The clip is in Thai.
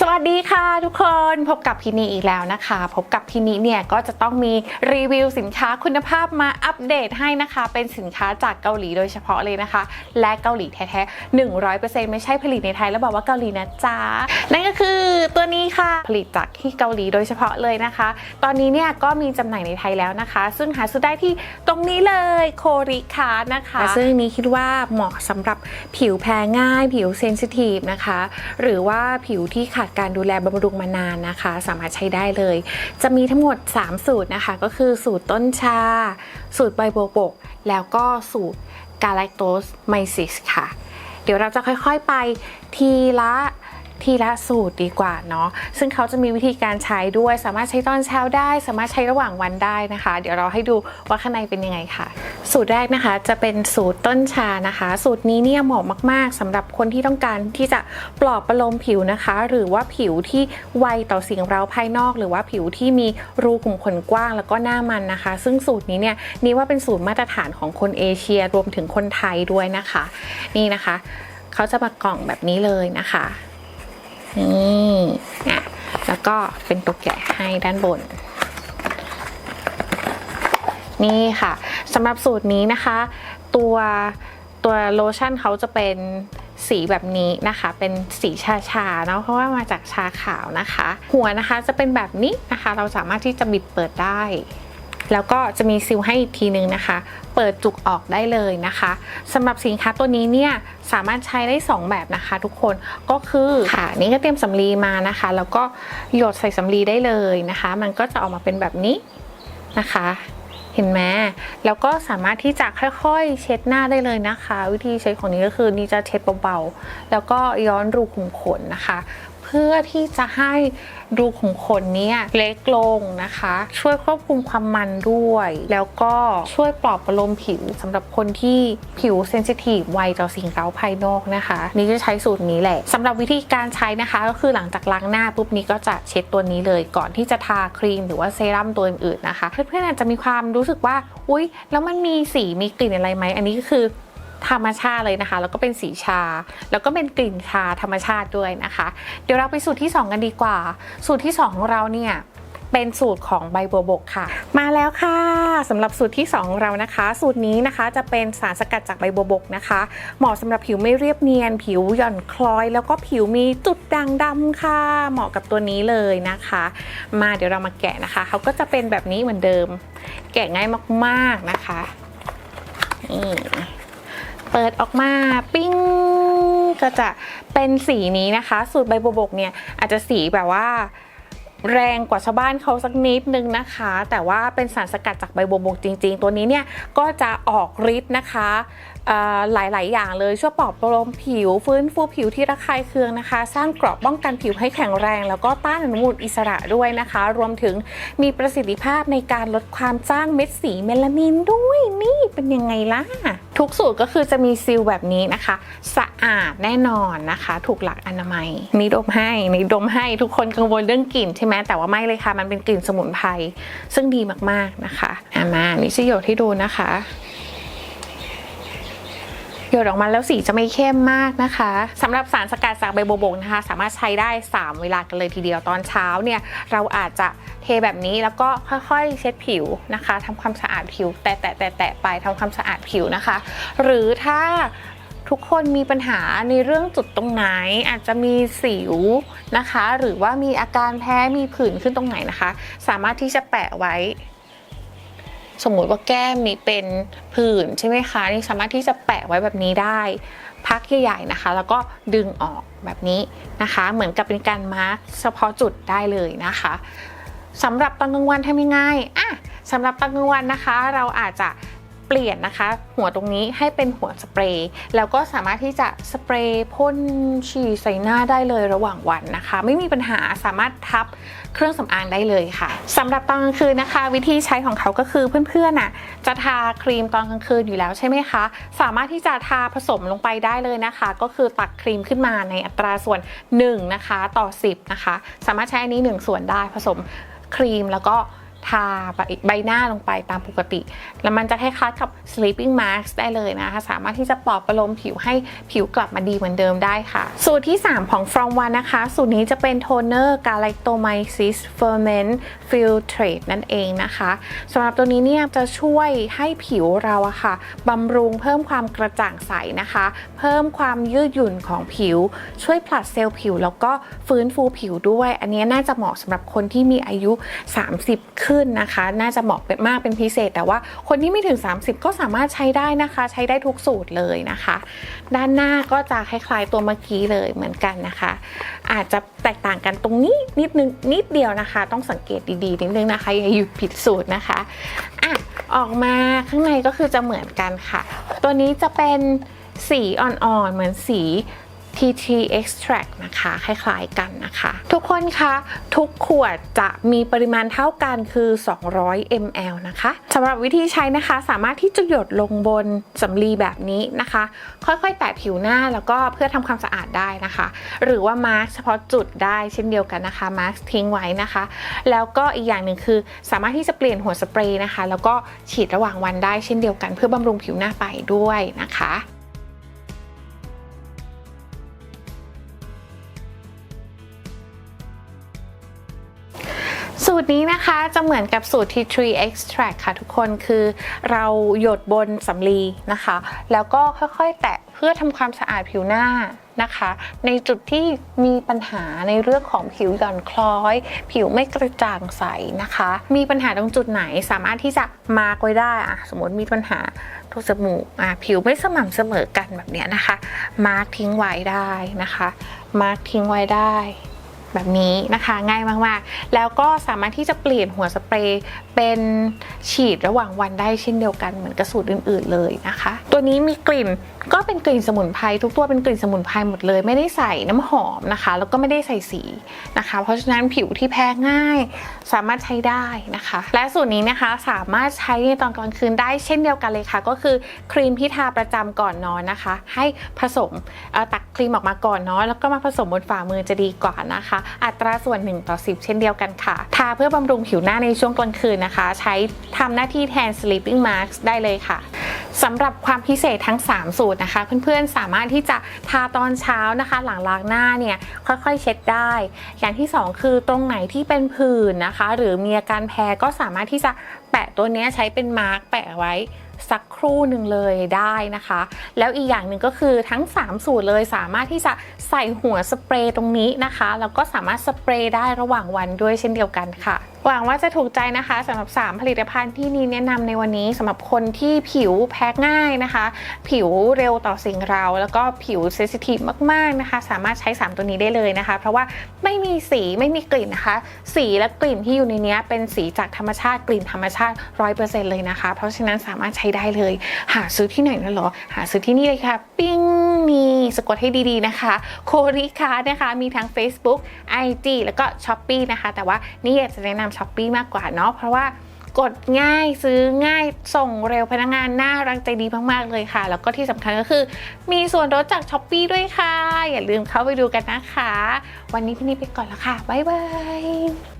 สวัสดีค่ะทุกคนพบกับพีนีอีกแล้วนะคะ พบกับพีนีเนี่ยก็จะต้องมีรีวิวสินค้าคุณภาพมาอัปเดตให้นะคะ เป็นสินค้าจากเกาหลีโดยเฉพาะเลยนะคะ และเกาหลีแท้ๆ100%ไม่ใช่ผลิตในไทยแล้วบอกว่าเกาหลีนะจ๊ะนั่นก็คือตัวนี้ ค่ะ ผลิตจากที่เกาหลีโดยเฉพาะเลยนะคะ ตอนนี้เนี่ยก็มีจำหน่ายในไทยแล้วนะคะ ซึ่งหาซื้อได้ที่ตรงนี้เลยโคริคานะคะ ซึ่งนี้คิดว่าเหมาะสำหรับผิวแพ้ง่าย ผิวเซนซิทีฟนะคะ หรือว่าผิวที่ขาดการดูแลบำรุงมานานนะคะ สามารถใช้ได้เลย จะมีทั้งหมด 3 สูตรนะคะ ก็คือสูตรต้นชา สูตรใบโบวบกแล้วก็สูตรกาแลคโตสไมซิสค่ะ เดี๋ยวเราจะค่อยๆไปทีละ ทีละสูตรดีกว่าเนาะซึ่งเขาจะมีวิธีการใช้ด้วย สามารถใช้ตอนเช้าได้ สามารถใช้ระหว่างวันได้นะคะ เดี๋ยวเราให้ดูว่าข้างในเป็นยังไงค่ะ สูตรแรกนะคะจะเป็นสูตรต้นชานะคะ สูตรนี้เนี่ยเหมาะมาก ๆสำหรับคนที่ต้องการที่จะปลอบประโลมผิวนะคะ หรือว่าผิวที่ไวต่อสิ่งเร้าภายนอก หรือว่าผิวที่มีรูขุมขนกว้างแล้วก็หน้ามันนะคะ ซึ่งสูตรนี้เนี่ยนี่ว่าเป็นสูตรมาตรฐานของคนเอเชียรวมถึงคนไทยด้วยนะคะ นี่นะคะ เขาจะมากล่องแบบนี้เลยนะคะ นี่อะแล้วก็เป็นตัวแกะให้ด้านบน นี่ค่ะสำหรับสูตรนี้นะคะ ตัวตัวโลชั่นเขาจะเป็นสีแบบนี้นะคะ เป็นสีชาชาเนาะเพราะว่ามาจากชาขาวนะคะ หัวนะคะจะเป็นแบบนี้นะคะ เราสามารถที่จะบิดเปิดได้ แล้วก็จะมีซิลให้อีกทีนึงนะคะ เปิดจุกออกได้เลยนะคะสำหรับสินค้าตัวนี้เนี่ยสามารถใช้ได้ 2 แบบนะคะ ทุกคนก็คือค่ะนี่ก็เตรียมสำลีมานะคะ แล้วก็หยดใส่สำลีได้เลยนะคะ มันก็จะออกมาเป็นแบบนี้นะคะเห็นไหมแล้วก็สามารถที่จะค่อยๆ เช็ดหน้าได้เลยนะคะ วิธีใช้ของนี้ก็คือนี่จะเช็ดเบาๆ แล้วก็ย้อนรูขุมขนนะคะ เพื่อที่จะให้รูขุมขนเนี้เล็กลงนะคะ ช่วยควบคุมความมันด้วย แล้วก็ช่วยปลอบประโลมผิวสำหรับคนที่ผิวเซนซิทีฟไวต่อสิ่งเร้าภายนอกนะคะ นี่จะใช้สูตรนี้แหละสำหรับวิธีการใช้นะคะก็คือหลังจากล้างหน้าปุ๊บนี้ก็จะเช็ดตัวนี้เลย ก่อนที่จะทาครีมหรือว่าเซรั่มตัวอื่นๆนะคะ เพื่อนๆอาจจะมีความรู้สึกว่า อุ๊ย แล้วมันมีสีมีกลิ่นอะไรไหมอันนี้ก็คือ ธรรมชาติเลยนะคะ แล้วก็เป็นสีชา แล้วก็เป็นกลิ่นชาธรรมชาติด้วยนะคะ เดี๋ยวเราไปสูตรที่ 2 กันดีกว่า สูตรที่ 2 ของเราเนี่ยเป็นสูตรของใบบัวบกค่ะ มาแล้วค่ะสำหรับสูตรที่2ของเรานะคะ สูตรนี้นะคะจะเป็นสารสกัดจากใบบัวบกนะคะ เหมาะสำหรับผิวไม่เรียบเนียน ผิวหย่อนคล้อย แล้วก็ผิวมีจุดด่างดำค่ะ เหมาะกับตัวนี้เลยนะคะ มาเดี๋ยวเรามาแกะนะคะเขาก็จะเป็นแบบนี้เหมือนเดิม แกะง่ายมากๆนะคะนี่ เปิดออกมาปิ้งก็จะเป็นสีนี้นะคะ สูตรใบบัวบกเนี่ยอาจจะสีแบบว่าแรงกว่าชาวบ้านเขาสักนิดนึงนะคะ แต่ว่าเป็นสารสกัดจากใบบัวบกจริง ๆ ตัวนี้เนี่ยก็จะออกฤทธิ์นะคะ หลาย ๆ อย่างเลยช่วยปลอบประโลมผิว ฟื้นฟูผิวที่ระคายเคืองนะคะ สร้างเกราะป้องกันผิวให้แข็งแรง แล้วก็ต้านอนุมูลอิสระด้วยนะคะ รวมถึงมีประสิทธิภาพในการลดความจ้างเม็ดสีเมลานินด้วยนี่เป็นยังไงล่ะ ทุกสูตรก็คือจะมีซีลแบบนี้นะคะ สะอาดแน่นอนนะคะ ถูกหลักอนามัยนี่ดมให้นี่ดมให้ทุกคนกังวลเรื่องกลิ่นใช่ไหมแต่ว่าไม่เลยค่ะ มันเป็นกลิ่นสมุนไพรซึ่งดีมากๆนะคะอะมานี่จะหยดให้ดูนะคะ หยดออกมาแล้วสีจะไม่เข้มมากนะคะสำหรับสารสกัดจากใบโบบกนะคะ สามารถใช้ได้ 3 เวลากันเลยทีเดียวตอนเช้าเนี่ยเราอาจจะเทแบบนี้แล้วก็ค่อยๆเช็ดผิวนะคะทำความสะอาดผิว แตะแตะแตะแตะไปทำความสะอาดผิวนะคะ หรือถ้าทุกคนมีปัญหาในเรื่องจุดตรงไหนอาจจะมีสิวนะคะ หรือว่ามีอาการแพ้มีผื่นขึ้นตรงไหนนะคะ สามารถที่จะแปะไว้ สมมุติว่าแก้มมีเป็นผื่นใช่ไหมคะนี่สามารถที่จะแปะไว้แบบนี้ได้ พักใหญ่ๆนะคะ แล้วก็ดึงออกแบบนี้นะคะ เหมือนกับเป็นการมาร์กเฉพาะจุดได้เลยนะคะสำหรับตอนกลางวันทำยังไงอะสำหรับตอนกลางวันนะคะ เราอาจจะ เปลี่ยนนะคะ หัวตรงนี้ให้เป็นหัวสเปรย์แล้วก็สามารถที่จะสเปรย์พ่นฉีดใส่หน้าได้เลยระหว่างวันนะคะ ไม่มีปัญหาสามารถทับเครื่องสำอางได้เลยค่ะสำหรับตอนกลางคืนนะคะ วิธีใช้ของเขาก็คือเพื่อนๆน่ะจะทาครีมตอนกลางคืนอยู่แล้วใช่ไหมคะ สามารถที่จะทาผสมลงไปได้เลยนะคะ ก็คือตักครีมขึ้นมาในอัตราส่วน1นะคะต่อ 10นะคะ สามารถใช้อันนี้ 1 ส่วนได้ผสมครีมแล้วก็ ทาใบหน้าลงไปตามปกติ แล้วมันจะคล้ายๆกับ sleeping mask ได้เลยนะคะ สามารถที่จะปลอบประโลมผิวให้ผิวกลับมาดีเหมือนเดิมได้ค่ะ สูตรที่ 3 ของ from one นะคะ สูตรนี้จะเป็นโทนเนอร์ galactomyces ferment filtrate นั่นเองนะคะสำหรับตัวนี้เนี่ยจะช่วยให้ผิวเราอะค่ะบำรุงเพิ่มความกระจ่างใสนะคะ เพิ่มความยืดหยุ่นของผิว ช่วยผลัดเซลล์ผิว แล้วก็ฟื้นฟูผิวด้วย อันนี้น่าจะเหมาะสำหรับคนที่มีอายุ 30 ขึ้นนะคะ น่าจะเหมาะมากเป็นพิเศษ แต่ว่าคนที่ไม่ถึง 30 ก็สามารถใช้ได้นะคะ ใช้ได้ทุกสูตรเลยนะคะ ด้านหน้าก็จะคล้ายๆตัวเมื่อกี้เลยเหมือนกันนะคะ อาจจะแตกต่างกันตรงนี้นิดนึงนิดเดียวนะคะ ต้องสังเกตดีๆนิดนึงนะคะอย่าอยู่ผิดสูตรนะคะอะออกมาข้างในก็คือจะเหมือนกันค่ะ ตัวนี้จะเป็นสีอ่อนๆเหมือนสี TT extract นะคะ คล้ายๆกันนะคะ ทุกคนคะทุกขวดจะมีปริมาณเท่ากันคือ 200 ml นะคะสำหรับวิธีใช้นะคะ สามารถที่จะหยดลงบนสำลีแบบนี้นะคะ ค่อยๆ แตะผิวหน้าแล้วก็เพื่อทำความสะอาดได้นะคะ หรือว่ามาร์กเฉพาะจุดได้เช่นเดียวกันนะคะมาร์กทิ้งไว้นะคะ แล้วก็อีกอย่างหนึ่งคือสามารถที่จะเปลี่ยนหัวสเปรย์นะคะ แล้วก็ฉีดระหว่างวันได้เช่นเดียวกัน เพื่อบำรุงผิวหน้าไปด้วยนะคะ สูตรนี้นะคะจะเหมือนกับสูตร Tea Tree Extract ค่ะทุกคนคือเราหยดบนสำลีนะคะ แล้วก็ค่อยๆ แตะเพื่อทำความสะอาดผิวหน้านะคะ ในจุดที่มีปัญหาในเรื่องของผิวหย่อนคล้อย ผิวไม่กระจ่างใสนะคะ มีปัญหาตรงจุดไหนสามารถที่จะมาร์กไว้ได้อะสมมติมีปัญหาทุกจมูกอะผิวไม่สม่ำเสมอกันแบบเนี้ยนะคะ มาร์กทิ้งไว้ได้นะคะ มาร์กทิ้งไว้ได้ แบบนี้นะคะง่ายมากๆ แล้วก็สามารถที่จะเปลี่ยนหัวสเปรย์เป็นฉีดระหว่างวันได้เช่นเดียวกันเหมือนกระสูตรอื่น ๆเลยนะคะ ตัวนี้มีกลิ่นก็เป็นกลิ่นสมุนไพรทุกตัวเป็นกลิ่นสมุนไพรหมดเลย ไม่ได้ใส่น้ำหอมนะคะ แล้วก็ไม่ได้ใส่สีนะคะ เพราะฉะนั้นผิวที่แพ้ง่าย สามารถใช้ได้นะคะ และสูตรนี้นะคะสามารถใช้ในตอนกลางคืนได้เช่นเดียวกันเลยค่ะ ก็คือครีมที่ทาประจำก่อนนอนนะคะ ให้ผสมตักครีมออกมาก่อนเนาะแล้วก็มาผสมบนฝ่ามือจะดีกว่านะคะอัตราส่วน 1 ต่อ 10 เช่นเดียวกันค่ะ ทาเพื่อบำรุงผิวหน้าในช่วงกลางคืนนะคะ ใช้ทำหน้าที่แทน sleeping mask ได้เลยค่ะสำหรับความพิเศษทั้ง 3 สูตรนะคะ เพื่อนๆสามารถที่จะทาตอนเช้านะคะ หลังล้างหน้าเนี่ยค่อยๆเช็ดได้ อย่างที่ 2 คือตรงไหนที่เป็นผื่นนะคะ หรือมีอาการแพ้ก็สามารถที่จะแปะตัวนี้ใช้เป็นมาร์กแปะไว้ สักครู่หนึ่งเลยได้นะคะ แล้วอีกอย่างหนึ่งก็คือทั้ง 3 สูตรเลยสามารถที่จะใส่หัวสเปรย์ตรงนี้นะคะ แล้วก็สามารถสเปรย์ได้ระหว่างวันด้วยเช่นเดียวกันค่ะ หวังว่าจะถูกใจนะคะสำหรับ 3 ผลิตภัณฑ์ที่นีแนะนำในวันนี้สำหรับคนที่ผิวแพ้ง่ายนะคะ ผิวเร็วต่อสิ่งเรา แล้วก็ผิวเซสซิทีฟมากๆนะคะ สามารถใช้ 3 ตัวนี้ได้เลยนะคะ เพราะว่าไม่มีสีไม่มีกลิ่นนะคะ สีและกลิ่นที่อยู่ในนี้เป็นสีจากธรรมชาติกลิ่นธรรมชาติ 100%เลยนะคะ เพราะฉะนั้นสามารถใช้ได้เลย หาซื้อที่ไหนนะเหรอ หาซื้อที่นี่เลยค่ะ ปิ้งนี่สะกดให้ดีๆนะคะ โคริคานะคะมีทั้ง Facebook IG แล้วก็ s h อ p e e นะคะ แต่ว่านี่อยากจะแนะนำช้อปปีมากกว่าเนาะเพราะว่ากดง่ายซื้อง่ายส่งเร็วพนักงานน่ารักใจดีมาก ๆ เลยค่ะ แล้วก็ที่สำคัญก็คือ มีส่วนลดจากช้อปปีด้วยค่ะ อย่าลืมเข้าไปดูกันนะคะ วันนี้พี่นี่ไปก่อนแล้วค่ะ บ๊ายบาย